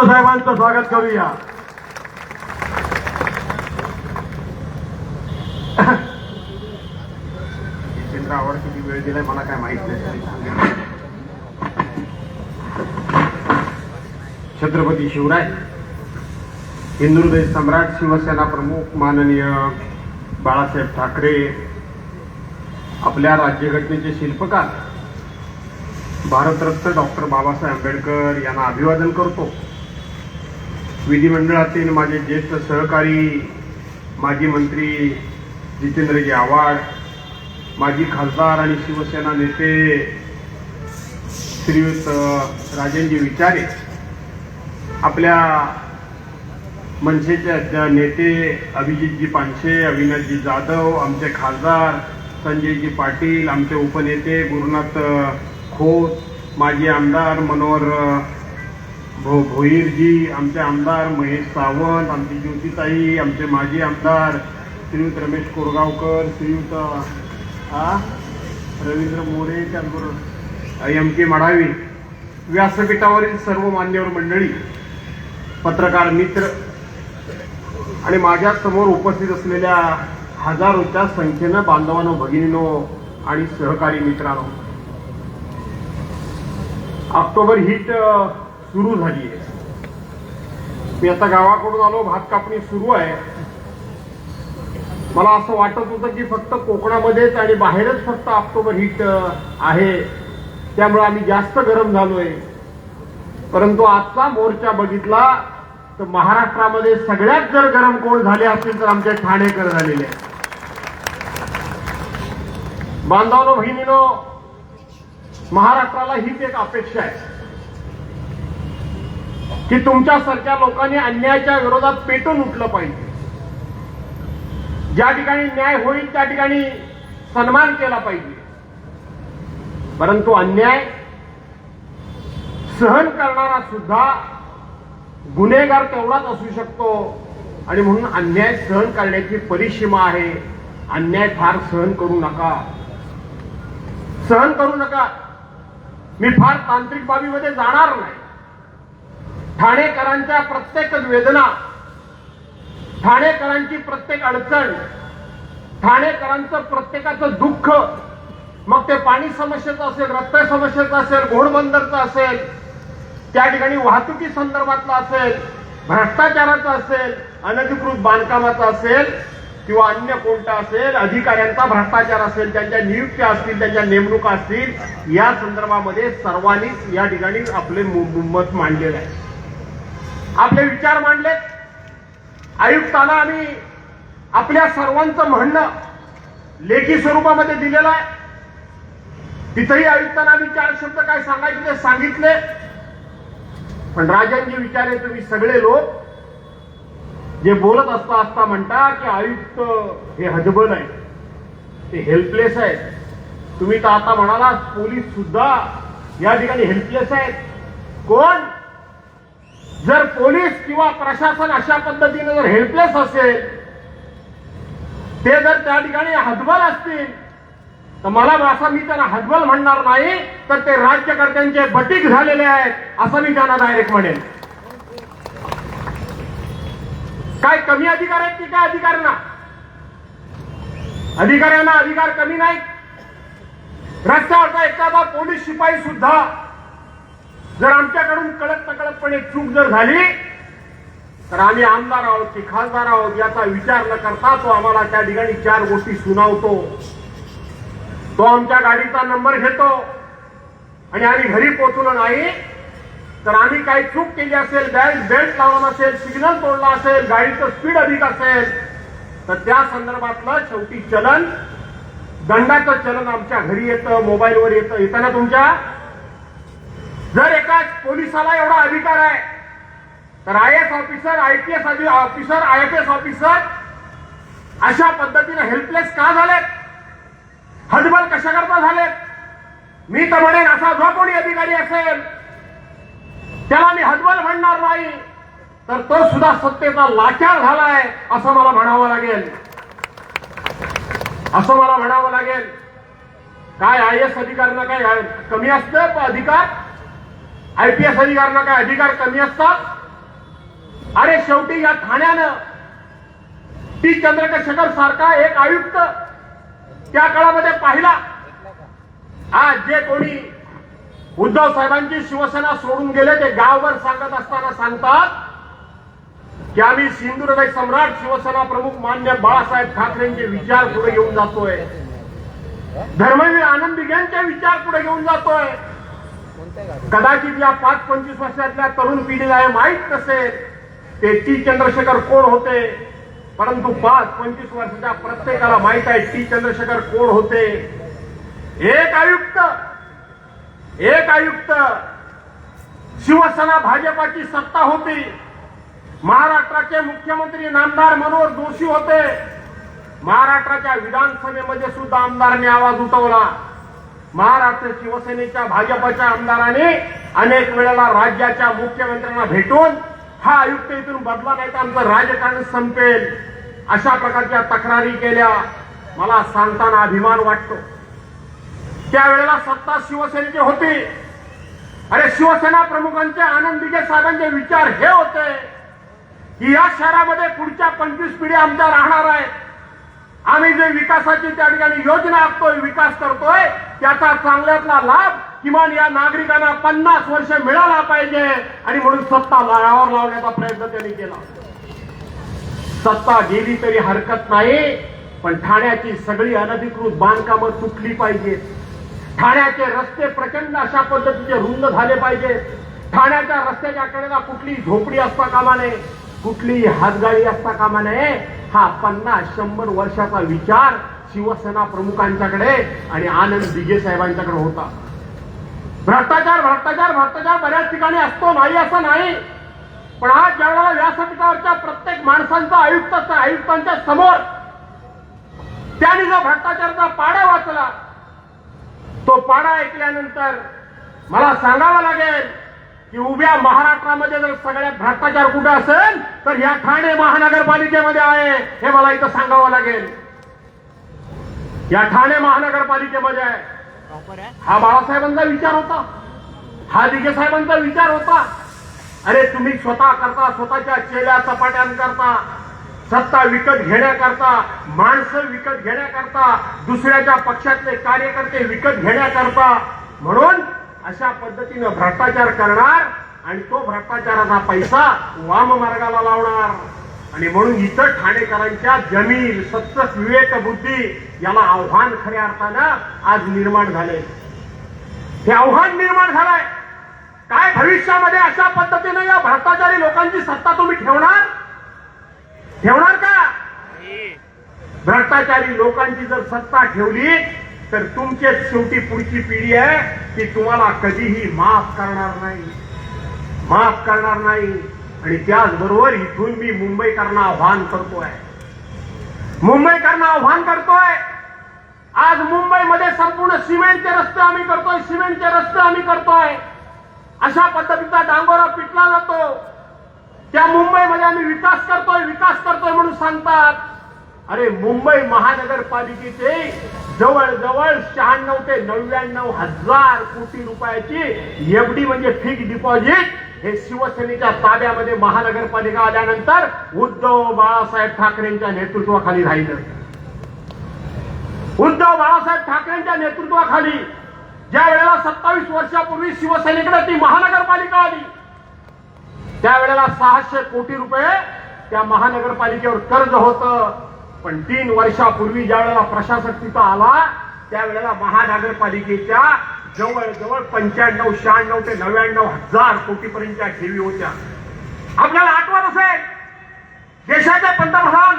साहेबांचं स्वागत करूया. जितेंद्रावर किती वेळ दिलाय मला काय माहीत नाही. छत्रपती शिवराय हिंदू सम्राट शिवसेना प्रमुख माननीय बाळासाहेब ठाकरे आपल्या राज्यघटनेचे शिल्पकार भारतरत्न डॉक्टर बाबासाहेब आंबेडकर यांना अभिवादन करतो. विधिमंडळातील माझे ज्येष्ठ सहकारी माजी मंत्री जितेंद्रजी आव्हाड माजी खासदार आणि शिवसेना नेते श्रीयुत राजेंजी विचारे आपल्या मनसेचे अध्य- नेते अभिजितजी पानशे अविनाशजी जाधव आमचे खासदार संजयजी पाटील आमचे उपनेते गुरुनाथ खोत माजी आमदार मनोहर भो भोईरजी आमचे आमदार महेश सावंत आमची ज्योतिताई आमचे माजी आमदार श्रीयुत रमेश कोरगावकर श्रीयुत रवींद्र मोरे त्याचबरोबर एम के मडावी व्यासपीठावरील सर्व मान्यवर मंडळी पत्रकार मित्र आणि माझ्यासमोर उपस्थित असलेल्या हजारोच्या संख्येनं बांधवांनो भगिनीनो आणि सहकारी मित्रांनो. ऑक्टोबर हिट सुरू झाली आहे. मी आता गावाकडून आलो भात कापणी सुरू आहे. मला असं वाटत होतं की फक्त कोकणामध्येच आणि बाहेरच फक्त ऑक्टोबर हिट आहे. त्यामुळे आम्ही जास्त गरम झालोय. परंतु आजचा मोर्चा बघितला तर महाराष्ट्रामध्ये सगळ्यात जर गरम कोण झाले असतील तर आमचे ठाणेकर झालेले आहेत. बांधवानो बहिणीनो महाराष्ट्राला हीच एक अपेक्षा आहे. की तुमच्यासारख्या लोकांनी अन्यायाच्या विरोधात पेटून उठलं पाहिजे. ज्या ठिकाणी न्याय होईल त्या ठिकाणी सन्मान केला पाहिजे. परंतु अन्याय सहन करणारा सुद्धा गुन्हेगार तेवढाच असू शकतो. आणि म्हणून अन्याय सहन करण्याची परिसीमा आहे. अन्याय फार सहन करू नका. सहन करू नका. मी फार तांत्रिक बाबीमध्ये जाणार नाही. ठाणेकरांच्या प्रत्येक वेदना ठाणेकरांची प्रत्येक अडचण ठाणेकरांचं प्रत्येकाचं दुःख मग ते पाणी समस्येचं असेल रस्ते समस्येचं असेल घोडबंदरचं असेल त्या ठिकाणी वाहतुकी संदर्भातलं असेल भ्रष्टाचाराचं असेल अनधिकृत बांधकामाचं असेल किंवा अन्य कोणता असेल अधिकाऱ्यांचा भ्रष्टाचार असेल त्यांच्या नियुक्त्या असतील त्यांच्या नेमणुका असतील या संदर्भामध्ये सर्वांनीच या ठिकाणी आपले मत मांडलेलं आहे. आपले विचार मांडले. आयुक्तांना आम्ही आपल्या सर्वांचं म्हणणं लेखी स्वरूपामध्ये दिलेलं आहे. तिथेही आयुक्तांना आम्ही चार शब्द काय सांगायचे ते सांगितले. पण राजांजी विचारे तुम्ही सगळे लोक जे बोलत असता असता म्हणता की आयुक्त हे हजबल आहे ते हेल्पलेस आहेत. तुम्ही तर आता म्हणाला पोलीस सुद्धा या ठिकाणी हेल्पलेस आहेत. कोण? जर पोलीस किंवा प्रशासन अशा पद्धतीने जर हेल्पलेस असेल ते जर त्या ठिकाणी हतबल असतील तर मला असं मी त्यांना हतबल म्हणणार नाही तर ते राज्यकर्त्यांचे बटीक झालेले आहेत असं मी त्यांना डायरेक्ट म्हणेन. काय कमी अधिकार आहेत की काय अधिकाऱ्यांना अधिकाऱ्यांना अधिकार कमी नाही रस्त्यावरचा एखादा पोलीस शिपाई सुद्धा जर आमच्याकडून कळत नकळतपणे चूक जर झाली तर आम्ही आमदार आहोत की खासदार आहोत याचा विचार न करता तो आम्हाला त्या ठिकाणी चार गोष्टी सुनावतो. तो आमच्या गाडीचा नंबर घेतो आणि आम्ही घरी पोहोचलो नाही तर आम्ही काही चूक केली असेल बॅल्ट बेल्ट लावला असेल सिग्नल तोडला असेल गाडीचं स्पीड अधिक असेल तर त्या संदर्भातलं शेवटी चलन दंडाचं चलन आमच्या घरी येतं मोबाईलवर येतं. येतं ना तुमच्या जर एकाच पोलिसाला एवढा अधिकार आहे तर I S officer I P S officer I F S officer अशा पद्धतीने हेल्पलेस का झालेत? हजबल कशा करता झालेत? मी तर म्हणेन असा जो कोणी अधिकारी असेल त्याला मी हजबल म्हणणार नाही तर तो सुद्धा सत्तेचा लाचार झालाय असं मला म्हणावं लागेल. असं मला म्हणावं लागेल. काय आय एस अधिकाऱ्यांना काय कमी असतं अधिकार? आयपीएस अधिकाऱ्यांना काय अधिकार कमी असतात? अरे शेवटी या ठाण्यानं टी चंद्रशेखर सारखा एक आयुक्त त्या काळामध्ये पाहिला. आज जे कोणी उद्धव साहेबांची शिवसेना सोडून गेले ते गावभर सांगत असताना सांगतात की आम्ही सिंधुदुर्ग सम्राट शिवसेना प्रमुख मान्य बाळासाहेब ठाकरेंचे विचार पुढे घेऊन जातोय. धर्मवीर आनंद यांचे विचार पुढे घेऊन जातोय. कदाचित या पाच पंचवीस वर्षातल्या तरुण पिढीला हे माहीत नसेल ते टी चंद्रशेखर कोण होते? परंतु पाच पंचवीस वर्षाच्या प्रत्येकाला माहीत आहे टी चंद्रशेखर कोण होते? एक आयुक्त एक आयुक्त. शिवसेना भाजपाची सत्ता होती. महाराष्ट्राचे मुख्यमंत्री नामदार मनोहर जोशी होते. महाराष्ट्राच्या विधानसभेमध्ये सुद्धा आमदारांनी आवाज उठवला. महाराष्ट्र शिवसेनेच्या भाजपच्या आमदाराने अनेक वेळेला राज्याच्या मुख्यमंत्र्यांना भेटून हा आयुक्त इथून बदला नाही तर आमचं राजकारण संपेल अशा प्रकारच्या तक्रारी केल्या. मला सांगताना अभिमान वाटतो. त्यावेळेला सत्ता शिवसेनेची होती. अरे शिवसेना प्रमुखांचे आनंद दिगे साहेबांचे विचार हे होते की या शहरामध्ये पुढच्या पंचवीस पिढ्या आमच्या राहणार आहेत. आम्ही जे विकासाची त्या ठिकाणी योजना आखतोय विकास करतोय त्याचा चांगल्यातला लाभ किमान या नागरिकांना पन्नास वर्ष मिळाला पाहिजे. आणि म्हणून सत्ता लायावर लावण्याचा प्रयत्न त्यांनी केला. सत्ता गेली तरी हरकत नाही पण ठाण्याची सगळी अनधिकृत बांधकामं तुटली पाहिजेत. ठाण्याचे रस्ते प्रचंड अशा पद्धतीचे रुंद झाले पाहिजे ठाण्याच्या रस्त्याच्या कडेला कुठली झोपडी असता कामा नये. कुठलीही हातगाडी असता कामा नये. हा पन्नास शंभर वर्षाचा विचार शिवसेना प्रमुखांच्याकडे आणि आनंद दिघे साहेबांच्याकडे होता. भ्रष्टाचार भ्रष्टाचार भ्रष्टाचार बऱ्याच ठिकाणी असतो नाही असं नाही. पण आज ज्यावेळेला व्यासपीठावरच्या प्रत्येक माणसांचा आयुक्ताचा आयुक्तांच्या समोर त्याने जो भ्रष्टाचाराचा पाडा वाचला तो पाडा ऐकल्यानंतर मला सांगावं लागेल की उभ्या महाराष्ट्रामध्ये जर सगळ्यात भ्रष्टाचार कुठे असेल तर ह्या ठाणे महानगरपालिकेमध्ये आहे. हे मला इथं सांगावं लागेल. या ठाणे महानगरपालिकेमध्ये आहे. हा बाळासाहेबांचा विचार होता. हा दिघे साहेबांचा विचार होता. अरे तुम्ही स्वतः करता स्वतःच्या चेल्या चपाट्यांकरता सत्ता विकत घेण्याकरता माणसं विकत घेण्याकरता दुसऱ्याच्या पक्षातले कार्यकर्ते विकत घेण्याकरता म्हणून अशा पद्धतीनं भ्रष्टाचार करणार आणि तो भ्रष्टाचाराचा पैसा वाम मार्गाला लावणार. आणि म्हणून इतर ठाणेकरांच्या जमीन सत्सक विवेक बुद्धी याला आव्हान खऱ्या अर्थानं आज निर्माण झाले हे आव्हान निर्माण झालंय. काय भविष्यामध्ये अशा पद्धतीनं या भ्रष्टाचारी लोकांची सत्ता तुम्ही ठेवणार? ठेवणार का? भ्रष्टाचारी लोकांची जर सत्ता ठेवली तर तुमच्या शेवटी पुढची पिढी आहे की तुम्हाला कधीही माफ करणार नाही. माफ करणार नाही. आणि त्याचबरोबर इथून मी मुंबईकरांना आव्हान करतोय. मुंबईकरांना आव्हान करतोय. आज मुंबईमध्ये संपूर्ण सिमेंटचे रस्ते आम्ही करतोय सिमेंटचे रस्ते आम्ही करतोय. अशा पद्धतीचा डांगोरा पिटला जातो. त्या मुंबईमध्ये आम्ही विकास करतोय विकास करतोय म्हणून सांगतात. अरे मुंबई महानगरपालिकेचे जवळजवळ शहाण्णव ते नव्याण्णव हजार कोटी रुपयाची एफडी म्हणजे फिक्स डिपॉझिट हे शिवसेनेच्या ताब्यामध्ये महानगरपालिका आल्यानंतर उद्धव बाळासाहेब ठाकरेंच्या नेतृत्वाखाली राहिलं. उद्धव बाळासाहेब ठाकरेंच्या नेतृत्वाखाली ज्या वेळेला सत्तावीस वर्षापूर्वी शिवसेनेकडे ती महानगरपालिका आली त्यावेळेला सहाशे कोटी रुपये त्या महानगरपालिकेवर कर्ज होतं. पण तीन वर्षापूर्वी ज्या वेळेला प्रशासक तिथं आला त्यावेळेला महानगरपालिकेच्या जवळजवळ पंच्याण्णव शहाण्णव ते नव्याण्णव हजार कोटीपर्यंतच्या ठेवी होत्या. आपल्याला आठवत असेल देशाचे पंतप्रधान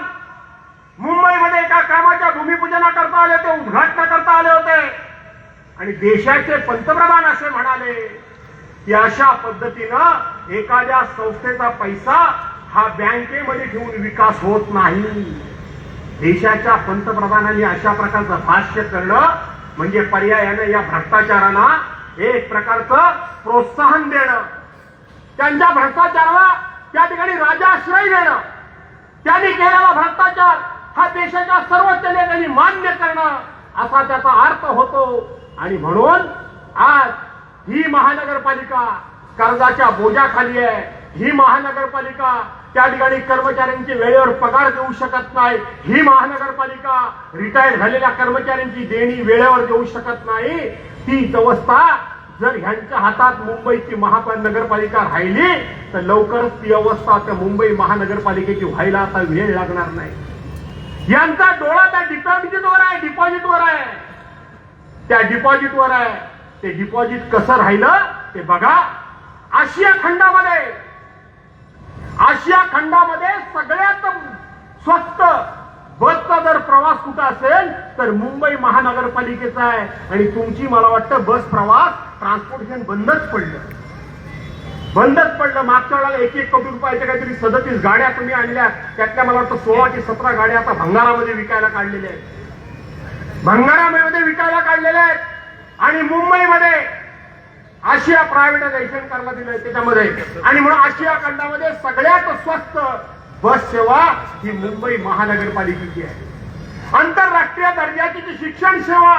मुंबईमध्ये एका कामाच्या भूमिपूजनाकरता आले होते उद्घाटना करता आले होते. आणि देशाचे पंतप्रधान असे म्हणाले की अशा पद्धतीनं एखाद्या संस्थेचा पैसा हा बँकेमध्ये ठेवून विकास होत नाही. देशाच्या पंतप्रधानांनी अशा प्रकारचं भाष्य करणं म्हणजे पर्यायानं या भ्रष्टाचारांना एक प्रकारचं प्रोत्साहन देणं. त्यांच्या भ्रष्टाचाराला त्या ठिकाणी राजाश्रय देणं. त्यांनी केलेला भ्रष्टाचार हा देशाच्या सर्वोच्च नेत्यांनी मान्य करणं असा त्याचा अर्थ होतो. आणि म्हणून आज ही महानगरपालिका कर्जाच्या बोजाखाली आहे. ही महानगरपालिका त्या ठिकाणी कर्मचाऱ्यांचे वेळेवर पगार देऊ शकत नाही. ही महानगरपालिका रिटायर झालेल्या कर्मचाऱ्यांची देणी वेळेवर देऊ शकत नाही. ती अवस्था जर ह्यांच्या हातात मुंबईची महानगरपालिका राहिली तर लवकरच ती अवस्था त्या मुंबई महानगरपालिकेची व्हायला आता वेळ लागणार नाही. यांचा डोळा त्या डिपॉझिटवर आहे डिपॉझिटवर आहे. त्या डिपॉझिटवर आहे. ते डिपॉझिट कसं राहिलं ते बघा. आशिया खंडामध्ये आशिया खंडामध्ये सगळ्यात स्वस्त बसचा जर प्रवास कुठं असेल तर मुंबई महानगरपालिकेचा आहे. आणि तुमची मला वाटतं बस प्रवास ट्रान्सपोर्टेशन बंदच पडलं. बंदच पडलं. मागच्या वेळेला एक एक कोटी रुपयाच्या काहीतरी सदतीस गाड्या तुम्ही आणल्या. त्यातल्या मला वाटतं सोळा ते सतरा गाड्या आता भंगारामध्ये विकायला काढलेल्या आहेत. भंगारामध्ये विकायला काढलेल्या आहेत. आणि मुंबईमध्ये आशिया प्रायव्हेटायझेशन करायला दिलंय त्याच्यामध्ये. आणि म्हणून आशिया खंडामध्ये सगळ्यात स्वस्त बस सेवा ही मुंबई महानगरपालिकेची आहे. आंतरराष्ट्रीय दर्जाची जी शिक्षण सेवा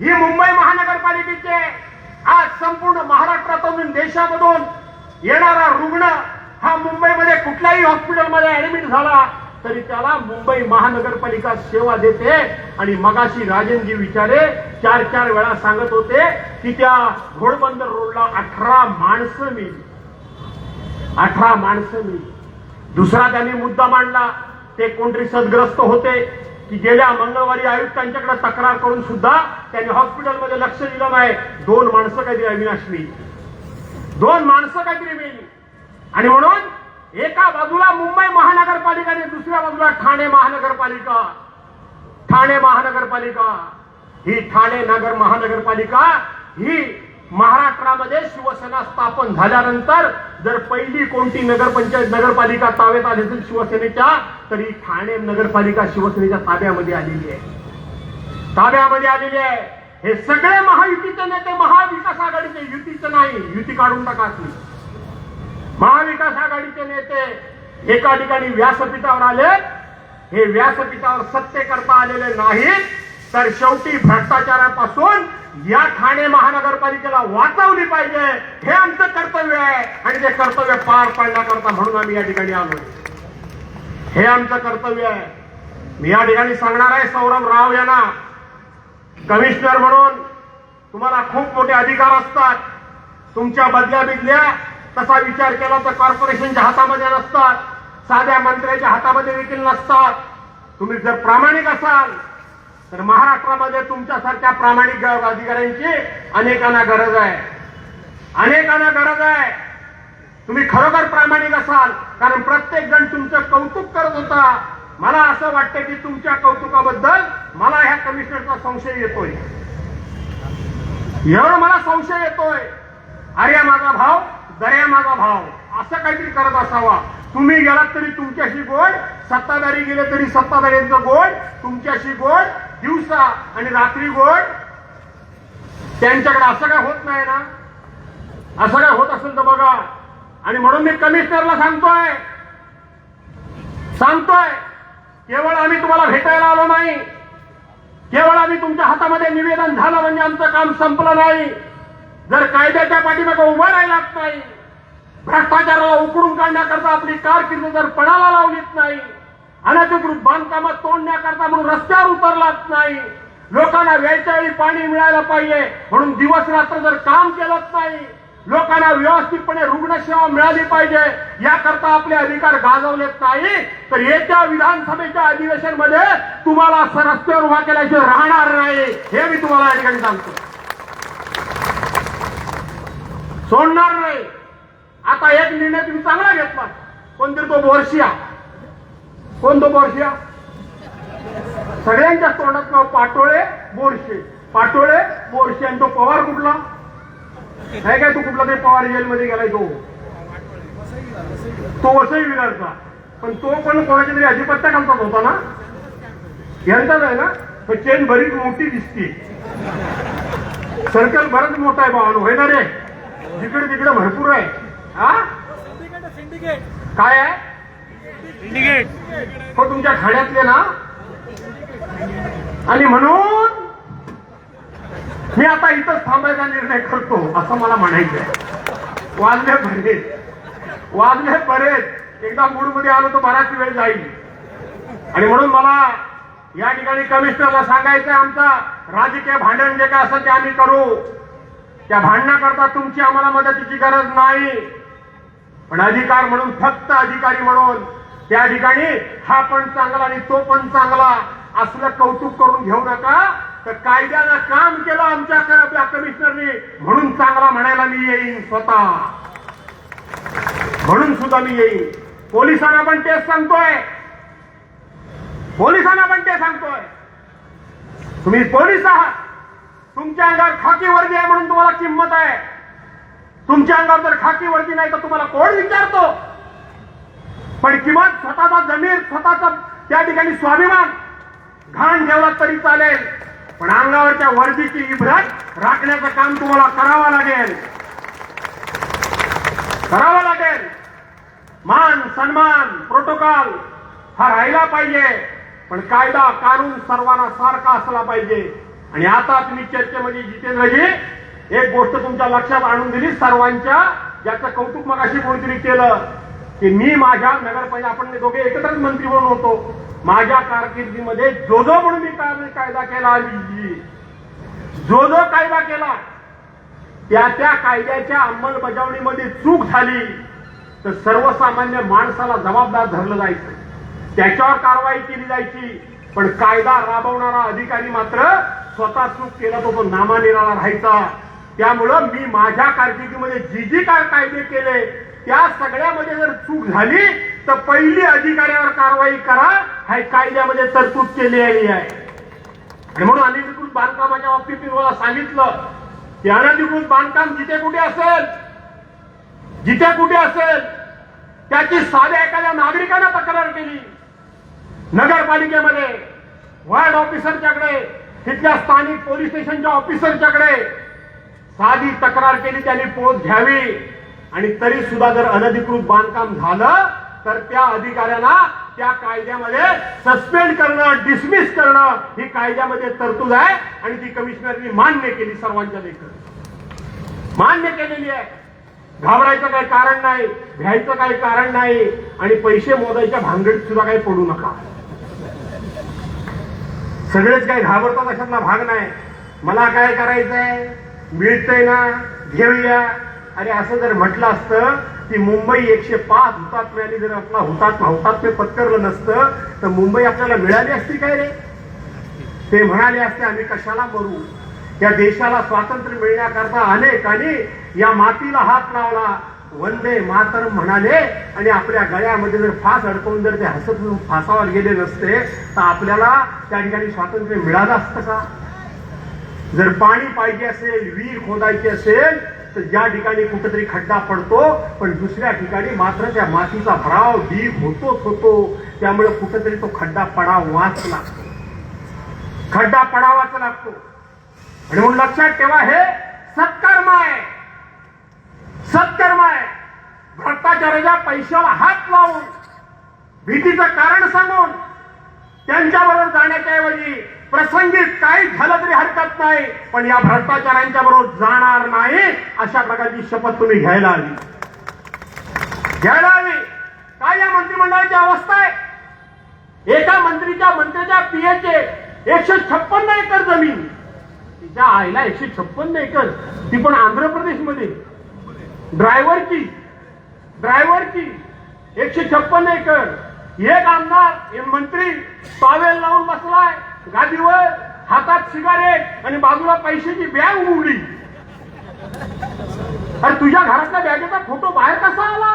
ही मुंबई महानगरपालिकेची आहे. आज संपूर्ण महाराष्ट्रातून देशामधून येणारा रुग्ण हा मुंबईमध्ये कुठल्याही हॉस्पिटलमध्ये ऍडमिट झाला तरी त्याला मुंबई महानगरपालिका सेवा देते आणि मगाशी राजनजी विचारे चार चार वेळा सांगत होते की त्या घोडबंदर रोडला अठरा माणसं मिळली. अठरा माणसं मिळली. दुसरा त्यांनी मुद्दा मांडला. ते कोणतरी सदग्रस्त होते की गेल्या मंगळवारी आयुक्तांच्याकडे तक्रार करून सुद्धा त्यांनी हॉस्पिटलमध्ये लक्ष दिलं नाही. दोन माणसं काहीतरी अविनाश मिळली. दोन माणसं काहीतरी मिळली. आणि म्हणून एका बाजूला मुंबई महानगरपालिका आणि दुसऱ्या बाजूला ठाणे महानगरपालिका. ठाणे महानगरपालिका. ही ठाणे नगर महानगरपालिका ही महाराष्ट्रामध्ये शिवसेना स्थापन झाल्यानंतर जर पहिली कोणती नगरपंचायत नगरपालिका ताब्यात आली असेल शिवसेनेच्या तर ही ठाणे नगरपालिका शिवसेनेच्या ताब्यामध्ये आलेली आहे. ताब्यामध्ये आलेली आहे. हे सगळे महायुतीचे नेते महाविकास आघाडीचे युतीचे नाही. युती काढून टाका तुम्ही. महाविकास आघाडीचे नेते एका ठिकाणी व्यासपीठावर आले. हे व्यासपीठावर सत्य करता आलेले नाहीत. तर शेवटी भ्रष्टाचारापासून या ठाणे महानगरपालिकेला वाचवली पाहिजे. हे आमचं कर्तव्य आहे. आणि ते कर्तव्य पार पाडण्याकरता म्हणून आम्ही या ठिकाणी आलो हे आमचं कर्तव्य आहे. मी या ठिकाणी सांगणार आहे सौरभ राव यांना. कमिशनर म्हणून तुम्हाला खूप मोठे अधिकार असतात. तुमच्या बदल्या बिदल्या तसा विचार केला तर कॉर्पोरेशनच्या हातामध्ये नसतात. साध्या मंत्र्याच्या हातामध्ये देखील नसतात. तुम्ही जर प्रामाणिक असाल तर महाराष्ट्रामध्ये तुमच्यासारख्या प्रामाणिक अधिकाऱ्यांची अनेकांना गरज आहे. अनेकांना गरज आहे. तुम्ही खरोखर प्रामाणिक असाल कारण प्रत्येक जण तुमचं कौतुक करत होता. मला असं वाटतं की तुमच्या कौतुकाबद्दल मला ह्या कमिशनरचा संशय येतोय. एवढं मला संशय येतोय. अरे माझा भाव दर्या माझा भाव. असं काहीतरी करत असावा. तुम्ही गेलात तरी तुमच्याशी गोड सत्ताधारी गेले तरी सत्ताधाऱ्यांचं गोड तुमच्याशी गोड दिवसा आणि रात्री गोड. त्यांच्याकडे असं काय होत नाही ना? असं काय होत असेल तर बघा. आणि म्हणून मी कमिशनरला सांगतोय. सांगतोय. केवळ आम्ही तुम्हाला भेटायला आलो नाही. केवळ आम्ही तुमच्या हातामध्ये निवेदन झालं म्हणजे आमचं काम संपलं नाही. जर कायद्याच्या पाठीमागे उभं राहिलाच नाही भ्रष्टाचाराला उकडून काढण्याकरता आपली कारकिर्द जर पणाला लावलीच नाही अनधिकृत बांधकामात तोडण्याकरता म्हणून रस्त्यावर उतरलाच नाही लोकांना वेळच्या वेळी पाणी मिळायला पाहिजे म्हणून दिवस रात्र जर काम केलंच नाही लोकांना व्यवस्थितपणे रुग्णसेवा मिळाली पाहिजे याकरता आपले अधिकार गाजवलेत नाही तर येत्या विधानसभेच्या अधिवेशनमध्ये तुम्हाला असं रस्त्यावर उभा केल्याशिवाय राहणार नाही हे मी तुम्हाला या ठिकाणी सांगतो. सोडणार नाही. आता एक निर्णय तुम्ही चांगला घेतला. कोणतरी तो बोरशिया कोण तो बोरशिया सगळ्यांच्या तोंडात नाव पाटोळे बोरशे. पाटोळे बोरशे आणि तो पवार कुठला? नाही काय तू कुठला तरी पवार जेलमध्ये गेलाय तो. तो वसई विरारचा पण तो पण कोणाच्या तरी अधिपत्या घालतात होता ना? यांचाच आहे ना? तो चेन बरीच मोठी दिसते. सर्कल बरंच मोठा आहे बाबा होय ना रे? जिकडे तिकडे भरपूर आहे. हा? काय आहे? हो तुमच्या खाड्यातले ना? आणि म्हणून मी आता इथंच थांबायचा निर्णय करतो असं मला म्हणायचं आहे वाजले बरेच. वाजले बरेच. एकदा मूडमध्ये आलो तर बराच वेळ जाईल. आणि म्हणून मला या ठिकाणी कमिशनरला सांगायचं आमचा राजकीय भांडण जे काय असेल ते आम्ही करू. त्या भांडणाकरता तुमची आम्हाला मदतीची गरज नाही. पण अधिकार म्हणून फक्त अधिकारी म्हणून त्या ठिकाणी हा पण चांगला आणि तो पण चांगला असलं कौतुक करून घेऊ नका. तर कायद्यानं काम केलं आमच्या आपल्या कमिशनरनी म्हणून चांगला म्हणायला मी येईन स्वतः. म्हणून सुद्धा मी येईन. पोलिसांना पण तेच सांगतोय. पोलिसांना पण ते सांगतोय. तुम्ही पोलीस आहात. तुमच्या अंगावर खाकी वर्दी आहे म्हणून तुम्हाला किंमत आहे. तुमच्या अंगावर जर खाकी वर्दी नाही तर तुम्हाला कोण विचारतो? पण किंमत स्वतःचा जमीर स्वतःचा त्या ठिकाणी स्वाभिमान घाण ठेवला तरी चालेल. पण अंगावरच्या वर्दीची इब्रत राखण्याचं काम तुम्हाला करावं लागेल. करावं लागेल. मान सन्मान प्रोटोकॉल हा राहिला पाहिजे. पण कायदा कानून सर्वांना सारखा असला पाहिजे. आणि आता तुम्ही चर्चेमध्ये जितेंद्रजी एक गोष्ट तुमच्या लक्षात आणून दिली सर्वांच्या ज्याचं कौतुक मग अशी कोणीतरी केलं की मी माझ्या नगरपालिका आपण दोघे एकत्रच मंत्री म्हणून होतो. माझ्या कारकिर्दीमध्ये जो जो म्हणून मी कायदा केला अजितजी जो जो कायदा केला. त्या त्या कायद्याच्या अंमलबजावणीमध्ये चूक झाली तर सर्वसामान्य माणसाला जबाबदार धरलं जायचं. त्याच्यावर कारवाई केली जायची पण कायदा राबवणारा अधिकारी मात्र स्वतः चूक केला तो तो नामानिराळा राहायचा. त्यामुळं मी माझ्या कारकिर्दीमध्ये जी जी काय कायदे केले त्या सगळ्यामध्ये जर चूक झाली तर पहिली अधिकाऱ्यावर कारवाई करा हे कायद्यामध्ये तरतूद केलेली आहे. आणि म्हणून अनधिकृत बांधकामाच्या बाबतीत मी तुम्हाला सांगितलं की अनधिकृत बांधकाम जिथे कुठे असेल जिथे कुठे असेल त्याची साध्या एखाद्या नागरिकांना तक्रार केली. नगरपालिकेमध्ये वार्ड ऑफिसरच्याकडे तिथल्या स्थानिक पोलीस स्टेशनच्या ऑफिसरच्याकडे साधी तक्रार केली त्यांनी पोच घ्यावी. आणि तरी सुद्धा जर अनधिकृत बांधकाम झालं तर त्या अधिकाऱ्यांना त्या कायद्यामध्ये सस्पेंड करणं डिसमिस करणं ही कायद्यामध्ये तरतूद आहे. आणि ती कमिशनरनी मान्य केली सर्वांच्या लेखन. मान्य केलेली आहे. घाबरायचं काही कारण नाही घ्यायचं काही कारण नाही. आणि पैसे मोजायच्या भांगडीत सुद्धा काही पडू नका. सगळेच काही घाबरतात अशातला भाग नाही. मला काय करायचंय? मिळतंय ना? घेऊया. अरे असं जर म्हटलं असतं की मुंबई एकशे पाच हुतात्म्याने जर आपला हुतात्मा हुतात्म्य पत्करलं नसतं तर मुंबई आपल्याला मिळाली असती काय रे? ते म्हणाले असते आम्ही कशाला मरू? या देशाला स्वातंत्र्य मिळण्याकरता अनेकांनी या मातीला हात लावला. वंदे मातर म्हणाले आणि आपल्या गळ्यामध्ये जर फास अडकवून जर ते हसत फासावर गेले नसते तर आपल्याला त्या ठिकाणी स्वातंत्र्य मिळालं असतं का? जर पाणी पाहिजे असेल विहीर खोदायची असेल तर ज्या ठिकाणी कुठेतरी खड्डा पडतो पण दुसऱ्या ठिकाणी मात्र त्या मातीचा भराव ढीग होतोच होतो. त्यामुळे कुठेतरी तो खड्डा पडावाच लागतो. खड्डा पडावाच लागतो. आणि म्हणून लक्षात ठेवा हे सत्कर्म आहे. सत्कर्म आहे. भ्रष्टाचाराच्या पैशाला हात लावून भीतीचं कारण सांगून त्यांच्याबरोबर जाण्याच्या ऐवजी प्रसंगी काही झालं तरी हरकत नाही पण या भ्रष्टाचारांच्या बरोबर जाणार नाही अशा प्रकारची शपथ तुम्ही घ्यायला हवी. घ्यायला हवी. काय या मंत्रिमंडळाची अवस्था आहे? एका मंत्रीच्या मंत्र्याच्या पीएचे एकशे छप्पन्न एकर जमीन. तिच्या आईला एकशे छप्पन्न एकर. ती पण आंध्र प्रदेशमध्ये. ड्रायव्हरची ड्रायव्हरची एकशे छप्पन एकर. एक आमदार एक मंत्री पावेल लावून बसलाय. गादीवर हातात सिगारेट आणि बाजूला पैशाची बॅग उघडली अरे तुझ्या घरातल्या बॅगेचा फोटो बाहेर कसा आला?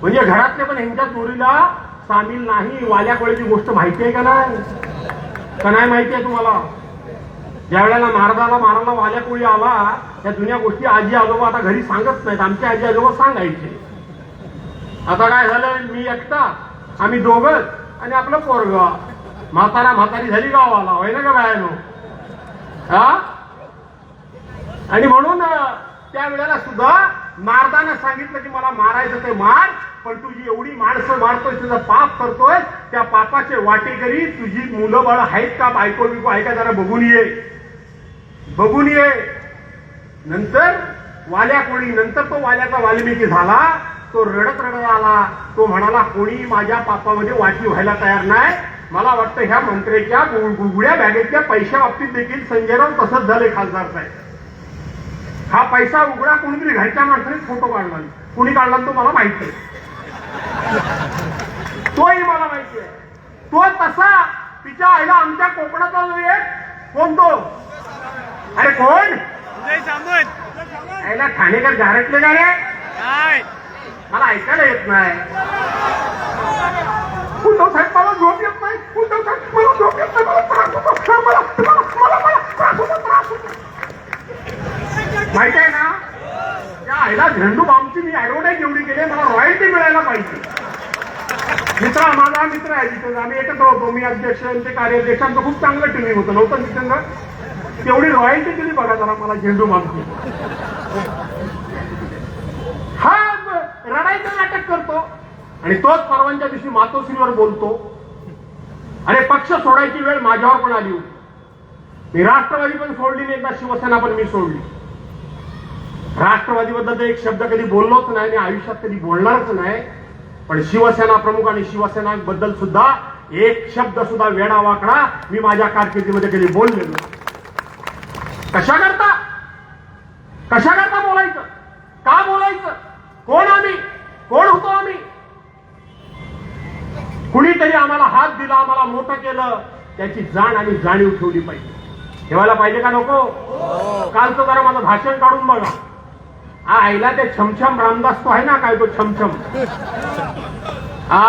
म्हणजे घरातले पण ह्यांच्या चोरीला सामील नाही. वाल्या कोळीची गोष्ट माहिती आहे का नाही? का नाही माहिती आहे तुम्हाला? ज्या वेळेला महाराजाला मारायला वाल्या कोळी आला त्या जुन्या गोष्टी आजी आजोबा आता घरी सांगत नाहीत. आमचे आजी आजोबा सांगायचे. आता काय झालं? मी एकटा आम्ही दोघच आणि आपलं पोरग. म्हातारा म्हातारी झाली गावाला. होय ना का बायानो हा? आणि म्हणून त्यावेळेला त्या वेळेला सुद्धा मारताना सांगितलं की मला मारायचं ते मार पण तुझी एवढी माणसं मारतोय तुझं पाप करतोय त्या पापाचे वाटेकरी तुझी मुलं बाळ आहेत का बायको बिको आहे का जरा बघून ये. बघून ये. नंतर वाल्या कोणी नंतर तो वाल्याचा वाल्मिकी झाला तो रडत रडत आला. तो म्हणाला कोणी माझ्या पापामध्ये वाटी व्हायला तयार नाही? मला वाटतं ह्या मंत्र्याच्या गुगड्या बॅगेच्या पैशा बाबतीत देखील संजयराव तसंच झाले खासदार साहेब. हा पैसा उघडा कोणीतरी घरच्या माणसाने फोटो काढला. कोणी काढला तो मला माहिती आहे तोही मला माहिती आहे. तो तसा तिच्या आईला आमच्या कोकणाचा जो एक कोण तो अरे कोण? आईला ठाणेकर गारटले का रे. मला ऐकायला येत नाही. उद्धव साहेब मला झोप येत नाही. उद्धव साहेब मला झोप येत नाही. मला त्रास होतो. मला मला त्रास होतो त्रास होतो. माहिती आहे ना? त्या आईला झेंडू बामची मी ऍडव्हर्टाईज एवढी केली मला रॉयल्टी मिळायला पाहिजे. मित्र माझा मित्र आहे जिथे आम्ही एकच होतो मी अध्यक्ष आणि ते कार्याध्यक्षांचं खूप चांगलं ट्रेनिंग होतं नव्हतं जितेंद्र तेवढी रॉयल्टी दिली बघा जरा मला झेंडू मागतो हा रडायचं नाटक करतो आणि तोच परवांच्या दिवशी मातोश्रीवर बोलतो. अरे पक्ष सोडायची वेळ माझ्यावर पण आली होती. मी राष्ट्रवादी पण सोडली नाही एकदा शिवसेना पण मी सोडली. राष्ट्रवादीबद्दल एक शब्द कधी बोललोच नाही आणि आयुष्यात कधी बोलणारच नाही. पण शिवसेना प्रमुख आणि शिवसेना बद्दल सुद्धा एक शब्द सुद्धा वेडा वाकडा मी माझ्या कारकिर्दीमध्ये कधी बोललेलो. कशा करता? कशा करता बोलायचं? का बोलायचं? कोण आम्ही? कोण होतो आम्ही? कुणीतरी आम्हाला हात दिला आम्हाला मोठं केलं त्याची जाण आणि जाणीव ठेवली पाहिजे. ठेवायला पाहिजे का नको? कालचं जरा माझं भाषण काढून बघा. हा आईला ते छमछम रामदास तो आहे ना काय तो छमछम? हा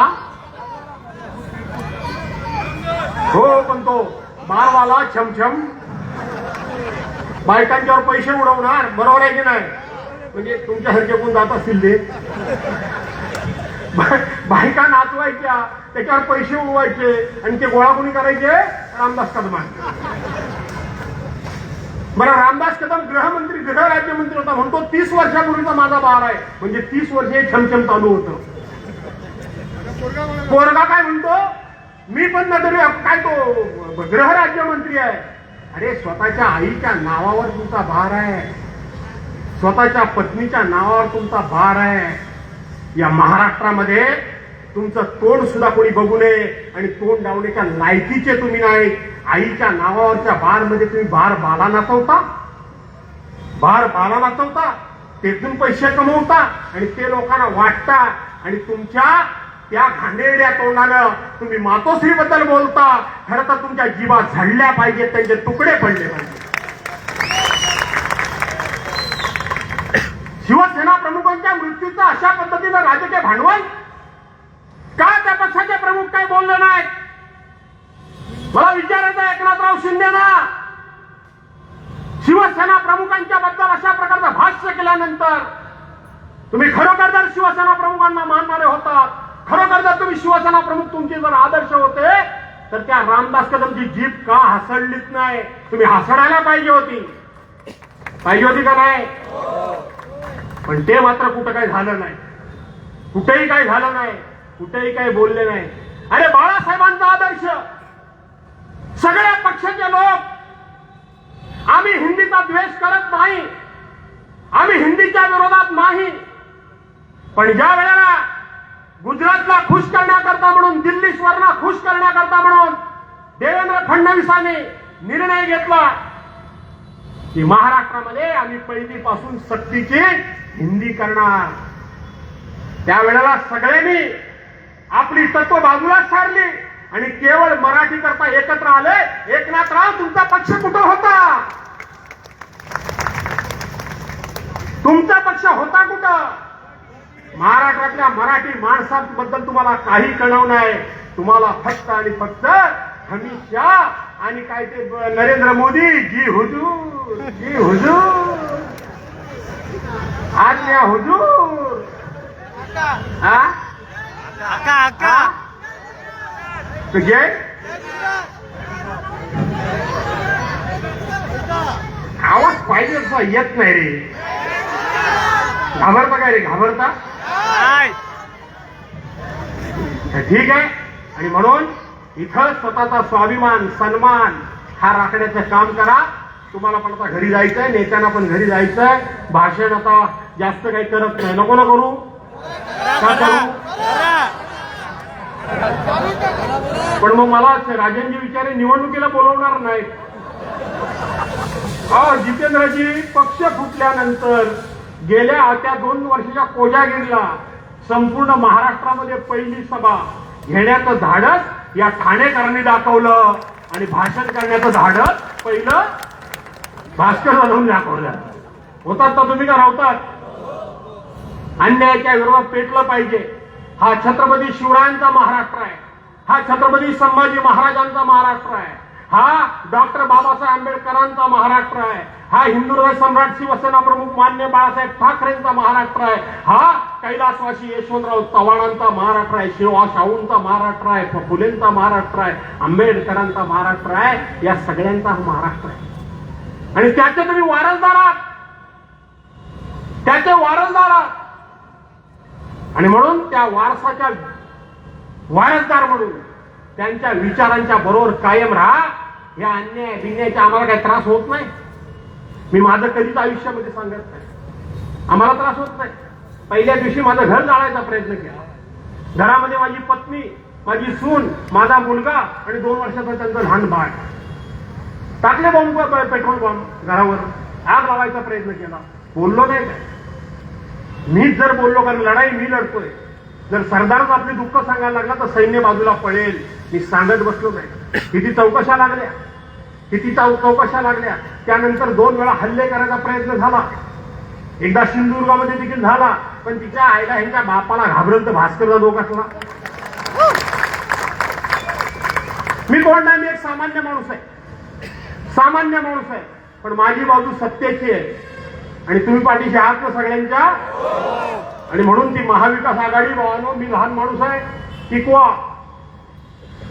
हो पण तो बारवाला छमछम. बायकांच्यावर पैसे उडवणार बरोबर आहे की नाही? म्हणजे तुमच्यासारखे कोण जात असतील ते. बायका नाचवायच्या त्याच्यावर पैसे उडवायचे आणि ते गोळा कोणी करायचे? रामदास कदमान बरं रामदास कदम गृहमंत्री गृह राज्यमंत्री होता म्हणतो तीस वर्षापूर्वीचा माझा बार आहे. म्हणजे तीस वर्ष हे छमछम चालू होतं. पोरगा काय म्हणतो मी पण नजरे काय तो गृह राज्यमंत्री आहे. अरे स्वतःच्या आईच्या नावावर तुमचा भार आहे. स्वतःच्या पत्नीच्या नावावर तुमचा भार आहे. या महाराष्ट्रामध्ये तुमचं तोंड सुद्धा कोणी बघू नये आणि तोंड डावण्याच्या लायकीचे तुम्ही नाही आईच्या नावावरच्या बारमध्ये तुम्ही बार बाला नाचवता बार बाला नाचवता तेथून पैसे कमवता आणि ते लोकांना वाटता आणि तुमच्या त्या घाणेरड्या तोंडानं तुम्ही मातोश्री बद्दल बोलता. खरं तर तुमच्या जीवा झडल्या पाहिजेत त्यांचे तुकडे पडले पाहिजे. शिवसेना प्रमुखांच्या मृत्यूचं अशा पद्धतीनं राजकीय भांडवल? का त्या पक्षाचे प्रमुख काही बोलले नाहीत? मला विचारायचं एकनाथराव शिंदेना. शिवसेना प्रमुखांच्या बद्दल अशा प्रकारचं भाष्य केल्यानंतर तुम्ही खरोखर जर शिवसेना प्रमुखांना मानणारे होतात खरोखर जर तुम्ही शिवसेना प्रमुख तुमचे जर आदर्श होते तर त्या रामदास कदमची जीप का हसडलीच नाही? तुम्ही हसडायला पाहिजे होती. पाहिजे होती का नाही? पण ते मात्र कुठं काही झालं नाही. कुठेही काही झालं नाही. कुठेही काही बोलले नाही. अरे बाळासाहेबांचा आदर्श! सगळ्या पक्षाचे लोक. आम्ही हिंदीचा द्वेष करत नाही. आम्ही हिंदीच्या विरोधात नाही. पण ज्या वेळेला गुजरातला खुश करण्याकरता म्हणून दिल्ली स्वरला खुश करण्याकरता म्हणून देवेंद्र फडणवीसांनी निर्णय घेतला की महाराष्ट्रामध्ये आम्ही पहिलीपासून सक्तीची हिंदी करणार. त्यावेळेला सगळ्यांनी आपली तत्व बाजूला सारली. आणि केवळ मराठी करता एकत्र आले एकनाथराव तुमचा पक्ष कुठं होता? तुमचा पक्ष होता कुठं? महाराष्ट्रातल्या मराठी माणसांबद्दल तुम्हाला काही कळव नाही. तुम्हाला फक्त आणि फक्त हमीशा आणि काय ते नरेंद्र मोदी. जी हुजूर जी हुजूर. आज्ञा हुजूर. हा आका आका तुझे आवाज पाहिजे तसा येत नाही रे घाबरता काय रे? घाबरता? ठीक आहे. आणि म्हणून इथं स्वतःचा स्वाभिमान सन्मान हा राखण्याचं काम करा. तुम्हाला पण आता घरी जायचंय नेत्यांना पण घरी जायचंय. भाषण आता जास्त काही करत नाही. नको ना करू. का करू. पण मग मला राजेंजी विचारे निवडणुकीला बोलवणार नाही. हा जितेंद्रजी पक्ष फुटल्यानंतर गेल्या त्या दोन वर्षाच्या कोजागिरीला संपूर्ण महाराष्ट्रामध्ये पहिली सभा घेण्याचं धाडस या ठाणेकरांनी दाखवलं आणि भाषण करण्याचं धाडस पहिलं भास्कर जाणून दाखवलं. होतात तर तुम्ही का राहतात अन्यायाच्या विरोधात पेटलं पाहिजे. हा छत्रपती शिवरायांचा महाराष्ट्र आहे. हा छत्रपती संभाजी महाराजांचा महाराष्ट्र आहे. हा डॉक्टर बाबासाहेब आंबेडकरांचा महाराष्ट्र आहे. हा हिंदू हृदय सम्राट शिवसेना प्रमुख मान्य बाळासाहेब ठाकरेंचा महाराष्ट्र आहे. हा कैलासवासी यशवंतराव चव्हाणांचा महाराष्ट्र आहे. शिवा शाहूंचा महाराष्ट्र आहे. फुलेंचा महाराष्ट्र आहे. आंबेडकरांचा महाराष्ट्र आहे. या सगळ्यांचा हा महाराष्ट्र आहे. आणि त्याचे तुम्ही वारसदार आहात. त्याचे वारसदार आहात. आणि म्हणून त्या वारसाच्या वारसदार म्हणून त्यांच्या विचारांच्या बरोबर कायम राहा. या अन्याय बिन्याचा आम्हाला काही त्रास होत नाही. मी माझं कधीच आयुष्यामध्ये सांगत नाही. आम्हाला त्रास होत नाही. पहिल्या दिवशी माझं घर जाळायचा प्रयत्न केला. घरामध्ये माझी पत्नी माझी सून माझा मुलगा आणि दोन वर्षाचा त्यांचं लहान बाळ. टाकले बॉम्ब पेट्रोल बॉम्ब घरावर. आग लावायचा प्रयत्न केला. बोललो नाही. काय मीच जर बोललो कारण लढाई मी लढतोय जर सरदारच आपले दुःख सांगायला लागला तर सैन्य बाजूला पळेल. मी सांगत बसलो नाही. किती चौकशा लागल्या. किती चौ- चौकशा लागल्या. त्यानंतर दोन वेळा हल्ले करायचा प्रयत्न झाला. एकदा सिंधुदुर्गामध्ये देखील झाला पण तिच्या आईला ह्यांच्या बापाला घाबरल तर भास्करचा दोघ असला मी कोण नाही मी एक सामान्य माणूस आहे. सामान्य माणूस आहे. पण माझी बाजू सत्तेची आहे. आणि तुम्ही पाठीशी आहात ना सगळ्यांच्या? आणि म्हणून ती महाविकास आघाडी भावानो मी लहान माणूस आहे. टिकवा.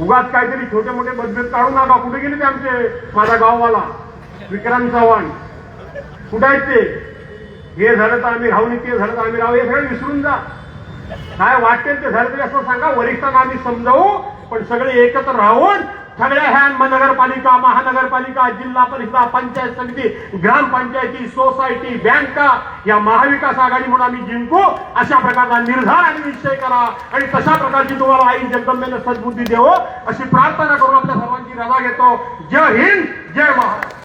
उगाच काहीतरी छोटे मोठे मतभेद काढू नका कुठे गेले ते आमचे? माझा गाववाला. विक्रांत चव्हाण. कुठे आहेत ते? हे झालं तर आम्ही राहू नाही ते झालं तर आम्ही राहू. हे सगळं विसरून जा. काय वाटेल ते झालं तरी असं सांगा. वरिष्ठांना आम्ही समजावू पण सगळे एकत्र राहून सगळ्या ह्या नगरपालिका महानगरपालिका जिल्हा परिषद पंचायत समिती ग्रामपंचायती सोसायटी बँका या महाविकास आघाडी म्हणून आम्ही जिंकू अशा प्रकारचा निर्धार आणि निश्चय करा आणि तशा प्रकारची तुम्हाला आई जगदंबेने सद्बुद्धी देवो अशी प्रार्थना करून आपल्या सर्वांची रजा घेतो. जय हिंद जय महाराष्ट्र.